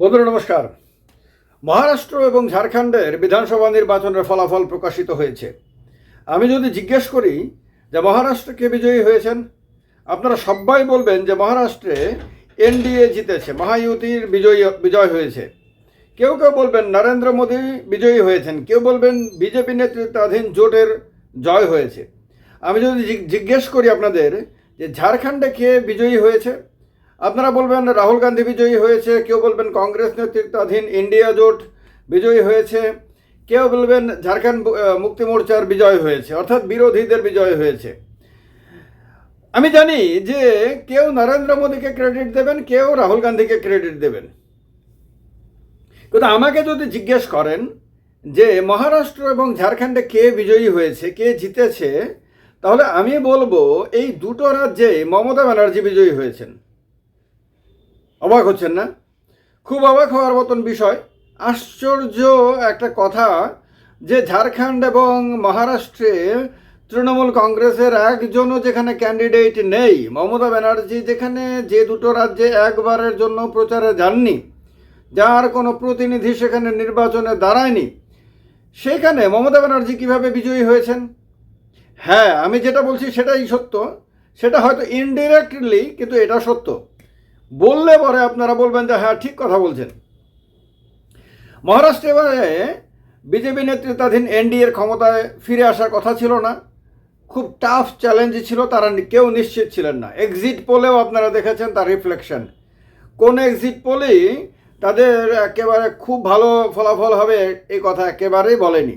বন্ধুরা, নমস্কার। মহারাষ্ট্র এবং ঝাড়খণ্ডের বিধানসভা নির্বাচনের ফলাফল প্রকাশিত হয়েছে। আমি যদি জিজ্ঞেস করি যে মহারাষ্ট্রে কে বিজয়ী হয়েছেন, আপনারা সবাই বলবেন যে মহারাষ্ট্রে এনডিএ জিতেছে মহায়ুতির বিজয়ী, বিজয় হয়েছে। কেউ কেউ বলবেন নরেন্দ্র মোদী বিজয়ী হয়েছেন, কেউ বলবেন বিজেপি নেতৃত্বাধীন জোটের জয় হয়েছে। আমি যদি জিজ্ঞেস করি আপনাদের যে ঝাড়খণ্ডে কে বিজয়ী হয়েছে আপনারা বলবেন রাহুল গান্ধী বিজয়ী হয়েছে, কেউ বলবেন কংগ্রেস নেতৃত্বাধীন ইন্ডিয়া জোট বিজয়ী হয়েছে, কেউ বলবেন ঝাড়খণ্ড মুক্তি মোর্চার বিজয় হয়েছে, অর্থাৎ বিরোধীদের বিজয় হয়েছে। আমি জানি যে কেউ নরেন্দ্র মোদীকে ক্রেডিট দেবেন, কেউ রাহুল গান্ধীকে ক্রেডিট দেবেন। কিন্তু আমাকে যদি জিজ্ঞেস করেন যে মহারাষ্ট্র এবং ঝাড়খণ্ডে কে বিজয়ী হয়েছে, কে জিতেছে, তাহলে আমি বলব এই দুটো রাজ্যে মমতা ব্যানার্জি বিজয়ী হয়েছেন। অবাক হচ্ছেন না? খুব অবাক হওয়ার মতন বিষয়। আশ্চর্য একটা কথা যে ঝাড়খণ্ড এবং মহারাষ্ট্রে তৃণমূল কংগ্রেসের একজনও যেখানে ক্যান্ডিডেট নেই, মমতা ব্যানার্জি যেখানে যে দুটো রাজ্যে একবারের জন্য প্রচারে যাননি, যার কোনো প্রতিনিধি সেখানে নির্বাচনে দাঁড়ায়নি, সেখানে মমতা ব্যানার্জি কীভাবে বিজয়ী হয়েছেন? হ্যাঁ আমি যেটা বলছি সেটাই সত্য। সেটা হয়তো ইনডিরেক্টলি কিন্তু এটা সত্য। বললে পরে আপনারা বলবেন যে হ্যাঁ ঠিক কথা বলছেন। মহারাষ্ট্রে এবারে বিজেপি নেতৃত্বাধীন এনডিএর ক্ষমতায় ফিরে আসার কথা ছিল না। খুব টাফ চ্যালেঞ্জ ছিল, তারা কেউ নিশ্চিত ছিলেন না। এক্সিট পোলেও আপনারা দেখেছেন তার রিফ্লেকশন কোন এক্সিট পোলেই তাদের একেবারে খুব ভালো ফলাফল হবে এই কথা একেবারেই বলেনি।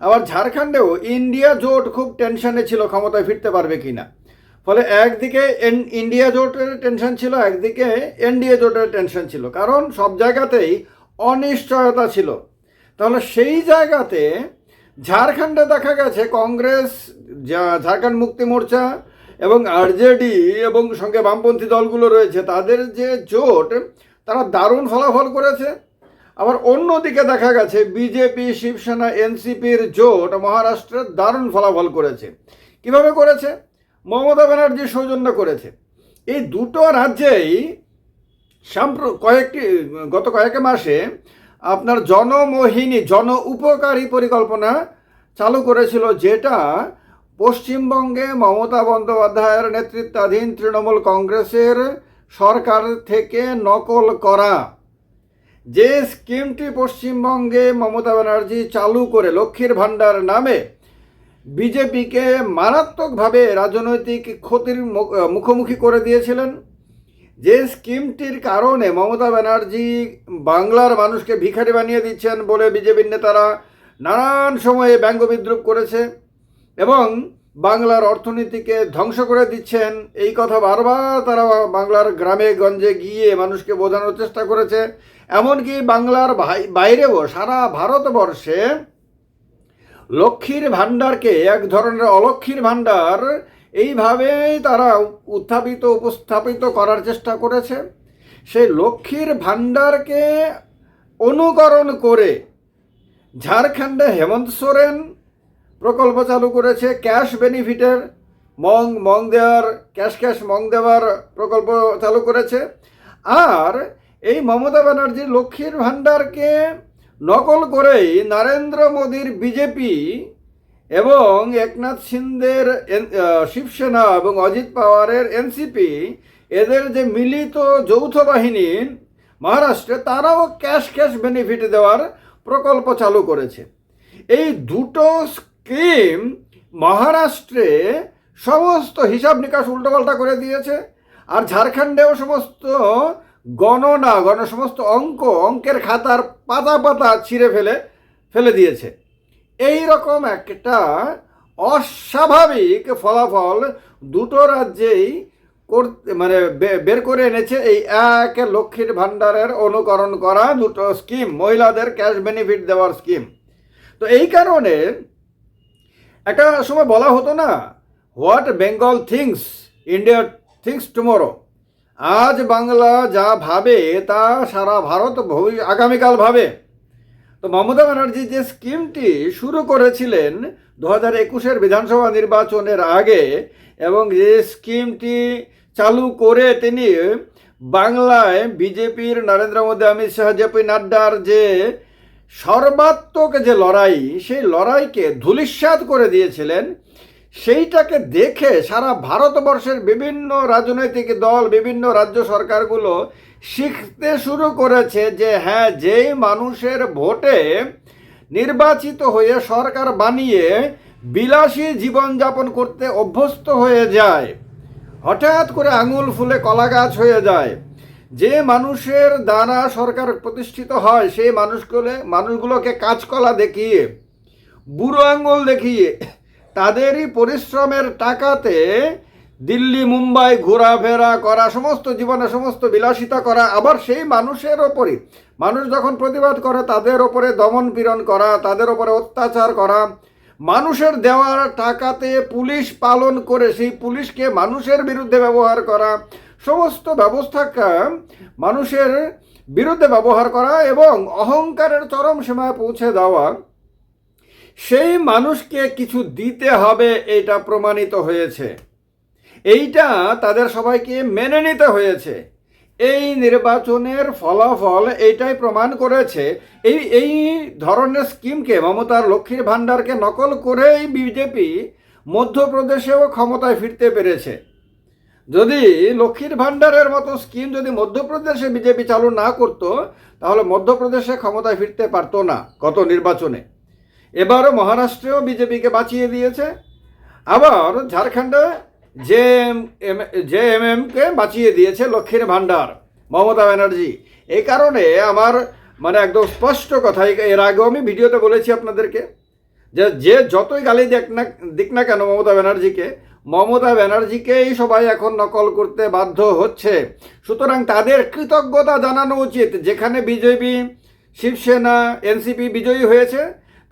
আবার ঝাড়খণ্ডেও ইন্ডিয়া জোট খুব টেনশনে ছিল, ক্ষমতায় ফিরতে পারবে কি না ফলে একদিকে ইন্ডিয়া জোটের টেনশন ছিল, একদিকে এনডিএ জোটের টেনশন ছিল। কারণ সব জায়গাতেই অনিশ্চয়তা ছিল। তাহলে সেই জায়গাতে ঝাড়খণ্ডে দেখা গেছে কংগ্রেস ঝাড়খণ্ড মুক্তি মোর্চা এবং আরজেডি এবং সঙ্গে বামপন্থী দলগুলো রয়েছে, তাদের যে জোট, তারা দারুণ ফলাফল করেছে। আবার অন্যদিকে দেখা গেছে বিজেপি শিবসেনা এনসিপির জোট মহারাষ্ট্রে দারুণ ফলাফল করেছে। কীভাবে করেছে? মমতা ব্যানার্জি সৌজন্য করেছে। এই দুটো রাজ্যেই সাম্প্র, কয়েকটি, গত কয়েক মাসে আপনার জনমোহিনী, জন উপকারী পরিকল্পনা চালু করেছিল যেটা পশ্চিমবঙ্গে মমতা বন্দ্যোপাধ্যায়ের নেতৃত্বাধীন তৃণমূল কংগ্রেসের সরকার থেকে নকল করা। যে স্কিমটি পশ্চিমবঙ্গে মমতা ব্যানার্জি চালু করে, লক্ষ্মীর ভাণ্ডার নামে বিজেপিকে মারাত্মকভাবে রাজনৈতিক ক্ষতির মুখ- মুখোমুখি করে দিয়েছিলেন। যে স্কিমটির কারণে মমতা ব্যানার্জি বাংলার মানুষকে ভিখারি বানিয়ে দিচ্ছেন বলে বিজেপির নেতারা নানান সময়ে ব্যঙ্গ বিদ্রুপ করেছে এবং বাংলার অর্থনীতিকে ধ্বংস করে দিচ্ছেন। এই কথা বারবার তারা বাংলার গ্রামে, গঞ্জে গিয়ে মানুষকে বোঝানোর চেষ্টা করেছে। এমনকি বাংলার বাইরেও সারা ভারতবর্ষে লক্ষ্মীর ভাণ্ডারকে এক ধরনের অলক্ষীর ভাণ্ডার এইভাবেই তারা উত্থাপিত, উপস্থাপিত করার চেষ্টা করেছে। সেই লক্ষ্মীর ভাণ্ডারকে অনুকরণ করে ঝাড়খণ্ডে হেমন্ত সোরেন প্রকল্প চালু করেছে ক্যাশ বেনিফিটের, মং মং দেওয়ার, ক্যাশ ক্যাশ মং দেওয়ার প্রকল্প চালু করেছে। আর এই মমতা ব্যানার্জির লক্ষ্মীর ভাণ্ডারকে নকল করেই নরেন্দ্র মোদীর বিজেপি এবং একনাথ সিন্ধের শিবসেনা এবং অজিত পাওয়ারের এনসিপি এদের যে মিলিত যৌথ বাহিনী মহারাষ্ট্রে, তারাও ক্যাশ ক্যাশ বেনিফিট দেওয়ার প্রকল্প চালু করেছে। এই দুটো স্কিম মহারাষ্ট্রে সমস্ত হিসাব নিকাশ উল্টোপাল্টা করে দিয়েছে, আর ঝাড়খণ্ডেও সমস্ত গণনা, গণ সমস্ত অঙ্ক, অঙ্কের খাতার পাতা পাতা ছিঁড়ে ফেলে ফেলে দিয়েছে। এই রকম একটা অস্বাভাবিক ফলাফল দুটো রাজ্যেই করতে মানে বের করে এনেছে এই এক লক্ষ্মীর ভাণ্ডারের অনুকরণ করা দুটো স্কিম, মহিলাদের ক্যাশ বেনিফিট দেওয়ার স্কিম। তো এই কারণে একটা সময় বলা হতো না, what Bengal thinks, India thinks tomorrow. আজ বাংলা যা ভাবে, তা সারা ভারত আগামীকাল ভাবে। তো মমতা ব্যানার্জি যে স্কিমটি শুরু করেছিলেন দু হাজার একুশের বিধানসভা নির্বাচনের আগে এবং যে স্কিমটি চালু করে তিনি বাংলায় বিজেপির নরেন্দ্র মোদী, অমিত শাহ জেপি নাড্ডার যে সর্বাত্মক যে লড়াই, সেই লড়াইকে ধূলিস্যাৎ করে দিয়েছিলেন। সেইটাকে দেখে সারা ভারতবর্ষের বিভিন্ন রাজনৈতিক দল, বিভিন্ন রাজ্য সরকারগুলো শিখতে শুরু করেছে যে হ্যাঁ যেই মানুষের ভোটে নির্বাচিত হয়ে সরকার বানিয়ে বিলাসী জীবনযাপন করতে অভ্যস্ত হয়ে যায়, হঠাৎ করে আঙুল ফুলে কলা গাছ হয়ে যায়। যে মানুষের দ্বারা সরকার প্রতিষ্ঠিত হয়, সেই মানুষগুলো মানুষগুলোকে কাজকলা দেখিয়ে, বুড়ো আঙুল দেখিয়ে তাদেরই পরিশ্রমের টাকাতে দিল্লি, মুম্বাই ঘোরাফেরা করা, সমস্ত জীবনে সমস্ত বিলাসিতা করা, আবার সেই মানুষের ওপরই। মানুষ যখন প্রতিবাদ করে, তাদের ওপরে দমন পীড়ন করা, তাদের ওপরে অত্যাচার করা। মানুষের দেওয়ার টাকাতে পুলিশ পালন করে, সেই পুলিশকে মানুষের বিরুদ্ধে ব্যবহার করা। সমস্ত ব্যবস্থাকে মানুষের বিরুদ্ধে ব্যবহার করা এবং অহংকারের চরম সীমায় পৌঁছে দেওয়া। সেই মানুষকে কিছু দিতে হবে, এটা প্রমাণিত হয়েছে। এইটা তাদের সবাইকে মেনে নিতে হয়েছে। এই নির্বাচনের ফলাফল এইটাই প্রমাণ করেছে। এই এই ধরনের স্কিমকে মমতার লক্ষ্মীর ভাণ্ডারকে নকল করেই বিজেপি মধ্যপ্রদেশেও ক্ষমতায় ফিরতে পেরেছে। যদি লক্ষ্মীর ভাণ্ডারের মতো স্কিম যদি মধ্যপ্রদেশে বিজেপি চালু না করত, তাহলে মধ্যপ্রদেশে ক্ষমতায় ফিরতে পারতো না গত নির্বাচনে। এবারও মহারাষ্ট্রেও বিজেপিকে বাঁচিয়ে দিয়েছে। আবার ঝাড়খণ্ডে জে এম জে এম এমকে বাঁচিয়ে দিয়েছে লক্ষ্মীর ভাণ্ডার, মমতা ব্যানার্জি। এই কারণে আমার মানে একদম স্পষ্ট কথা এর আগেও আমি ভিডিওতে বলেছি আপনাদেরকে যে যে যতই গালি দেখ না, দিক না কেন মমতা ব্যানার্জিকে, মমতা ব্যানার্জিকেই সবাই এখন নকল করতে বাধ্য হচ্ছে। সুতরাং তাদের কৃতজ্ঞতা জানানো উচিত, যেখানে বিজেপি, শিবসেনা, এনসিপি বিজয়ী হয়েছে।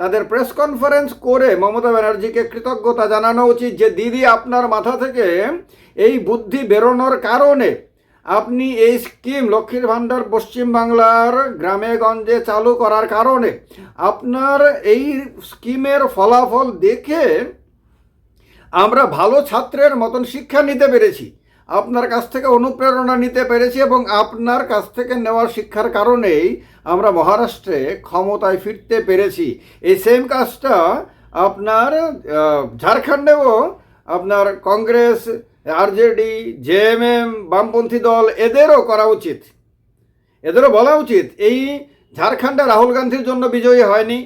তাদের প্রেস কনফারেন্স করে মমতা ব্যানার্জিকে কৃতজ্ঞতা জানানো উচিত যে, দিদি, আপনার মাথা থেকে এই বুদ্ধি বেরোনোর কারণে আপনি এই স্কিম লক্ষ্মীর ভাণ্ডার পশ্চিমবাংলার গ্রামে গঞ্জে চালু করার কারণে আপনার এই স্কিমের ফলাফল দেখে আমরা ভালো ছাত্রের মতন শিক্ষা নিতে পেরেছি। আপনার কাছ থেকে অনুপ্রেরণা নিতে পেরেছি এবং আপনার কাছ থেকে নেওয়া শিক্ষার কারণেই আমরা মহারাষ্ট্রে ক্ষমতায় ফিরতে পেরেছি। এই সেম কাজটা আপনার ঝাড়খণ্ডেও আপনার কংগ্রেস, আরজেডি জেএমএম বামপন্থী দল, এদেরও করা উচিত। এদেরও বলা উচিত, এই ঝাড়খণ্ডে রাহুল গান্ধীর জন্য বিজয়ী হয়নি।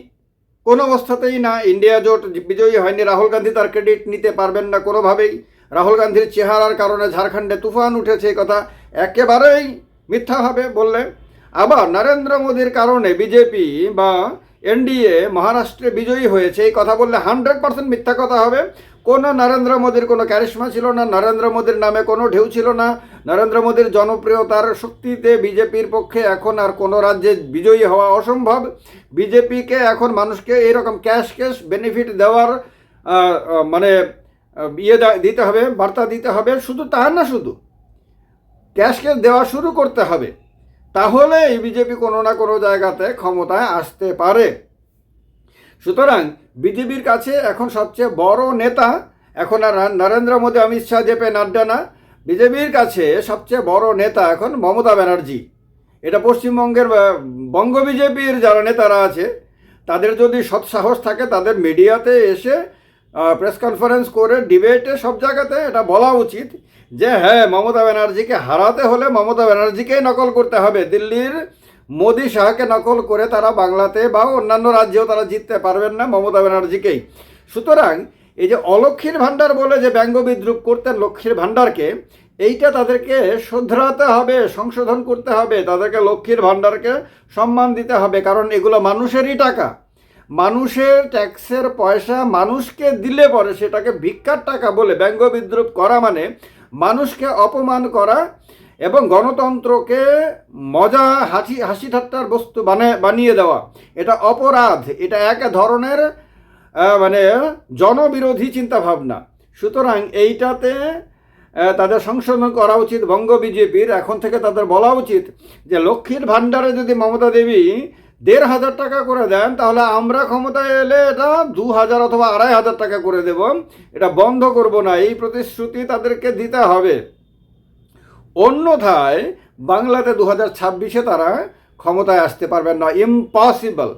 কোনো অবস্থাতেই না, ইন্ডিয়া জোট বিজয়ী হয়নি, রাহুল গান্ধী তার ক্রেডিট নিতে পারবেন না কোনোভাবেই। রাহুল গান্ধীর চেহারার কারণে ঝাড়খণ্ডে তুফান উঠেছে কথা একেবারেই মিথ্যা হবে বললে। আবার নরেন্দ্র মোদীর কারণে বিজেপি বা এনডিএ মহারাষ্ট্রে বিজয়ী হয়েছে এই কথা বললে হান্ড্রেড পার্সেন্ট মিথ্যা কথা হবে। কোনো নরেন্দ্র মোদীর কোনো ক্যারিশমা ছিল না, নরেন্দ্র মোদীর নামে কোনো ঢেউ ছিল না। নরেন্দ্র মোদীর জনপ্রিয়তার শক্তিতে বিজেপির পক্ষে এখন আর কোনো রাজ্যে বিজয়ী হওয়া অসম্ভব। বিজেপিকে এখন মানুষকে এইরকম ক্যাশ ক্যাশ বেনিফিট দেওয়ার মানে ইয়ে দিতে হবে, বার্তা দিতে হবে, শুধু তা না, শুধু ক্যাশ ক্যাশ দেওয়া শুরু করতে হবে। তাহলে এই বিজেপি কোনো না কোনো জায়গাতে ক্ষমতায় আসতে পারে। সুতরাং বিজেপির কাছে এখন সবচেয়ে বড় নেতা এখন আর নরেন্দ্র মোদী, অমিত শাহ জেপে নাড্ডা না। বিজেপির কাছে সবচেয়ে বড় নেতা এখন মমতা ব্যানার্জি। এটা পশ্চিমবঙ্গের বঙ্গ বিজেপির যারা নেতারা আছে, তাদের যদি সৎসাহস থাকে, তাদের মিডিয়াতে এসে প্রেস কনফারেন্স করে ডিবেটে সব জায়গাতে এটা বলা উচিত যে হ্যাঁ মমতা ব্যানার্জিকে হারাতে হলে মমতা ব্যানার্জিকেই নকল করতে হবে। দিল্লির মোদি শাহকে নকল করে তারা বাংলাতে বা অন্যান্য রাজ্যেও তারা জিততে পারবেন না মমতা ব্যানার্জিকেই। সুতরাং এই যে অলক্ষীর ভাণ্ডার বলে যে ব্যঙ্গ বিদ্রুপ করতেন লক্ষ্মীর ভাণ্ডারকে, এইটা তাদেরকে শুধরাতে হবে, সংশোধন করতে হবে, তাদেরকে লক্ষ্মীর ভাণ্ডারকে সম্মান দিতে হবে, কারণ এগুলো মানুষেরই টাকা। মানুষের ট্যাক্সের পয়সা মানুষকে দিলে পরে সেটাকে ভিক্ষার টাকা বলে ব্যঙ্গ বিদ্রুপ করা মানে মানুষকে অপমান করা এবং গণতন্ত্রকে মজা, হাসি হাসি ঠাট্টার বস্তু বানিয়ে বানিয়ে দেওয়া। এটা অপরাধ। এটা এক ধরনের মানে জনবিরোধী চিন্তাভাবনা। সুতরাং এইটাতে তাদের সংশোধন করা উচিত বঙ্গ বিজেপির। এখন থেকে তাদের বলা উচিত যে লক্ষ্মীর ভাণ্ডারে যদি মমতা দেবী দেড় হাজার টাকা করে দেন, তাহলে আমরা ক্ষমতায় এলে এটা দু হাজার অথবা আড়াই হাজার টাকা করে দেব। এটা বন্ধ করব না, এই প্রতিশ্রুতি তাদেরকে দিতে হবে। অন্যথায় বাংলাতে দু হাজার ছাব্বিশে তারা ক্ষমতায় আসতে পারবেন না ইম্পসিবল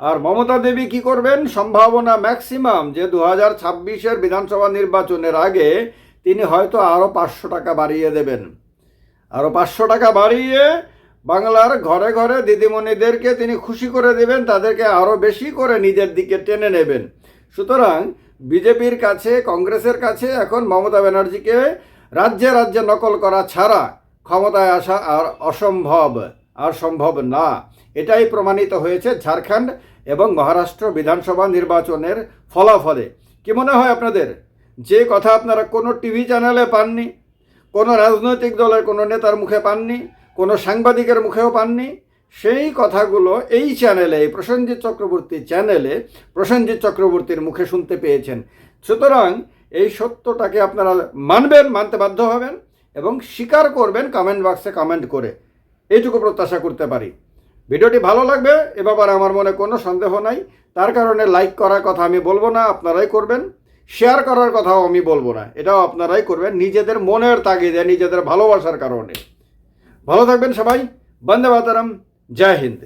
আর মমতা দেবী কি করবেন? সম্ভাবনা ম্যাক্সিমাম যে দু হাজার ছাব্বিশের বিধানসভা নির্বাচনের আগে তিনি হয়তো আরও পাঁচশো টাকা বাড়িয়ে দেবেন। আরও পাঁচশো টাকা বাড়িয়ে বাংলার ঘরে ঘরে দিদিমণিদেরকে তিনি খুশি করে দেবেন, তাদেরকে আরও বেশি করে নিজের দিকে টেনে নেবেন। সুতরাং বিজেপির কাছে, কংগ্রেসের কাছে এখন মমতা ব্যানার্জিকে রাজ্যে রাজ্যে নকল করা ছাড়া ক্ষমতায় আসা আর অসম্ভব, আর সম্ভব না। এটাই প্রমাণিত হয়েছে ঝাড়খণ্ড এবং মহারাষ্ট্র বিধানসভা নির্বাচনের ফলাফলে। কি মনে হয় আপনাদের? যে কথা আপনারা কোনো টিভি চ্যানেলে পাননি, কোনো রাজনৈতিক দলের কোনো নেতার মুখে পাননি কোনো সাংবাদিকের মুখেও পাননি। সেই কথাগুলো এই চ্যানেলে, এই প্রসেনজিৎ চক্রবর্তী চ্যানেলে, প্রসেনজিৎ চক্রবর্তীর মুখে শুনতে পেয়েছেন। সুতরাং এই সত্যটাকে আপনারা মানবেন, মানতে বাধ্য হবেন এবং স্বীকার করবেন কমেন্ট বক্সে কমেন্ট করে। এইটুকু প্রত্যাশা করতে পারি। ভিডিওটি ভালো লাগবে এ ব্যাপারে আমার মনে কোনো সন্দেহ নাই। তার কারণে লাইক করার কথা আমি বলব না, আপনারাই করবেন। শেয়ার করার কথাও আমি বলব না। এটাও আপনারাই করবেন নিজেদের মনের তাগিদে, নিজেদের ভালোবাসার কারণে। ভালো থাকবেন সবাই। বন্দে মাতারাম। জয় হিন্দ।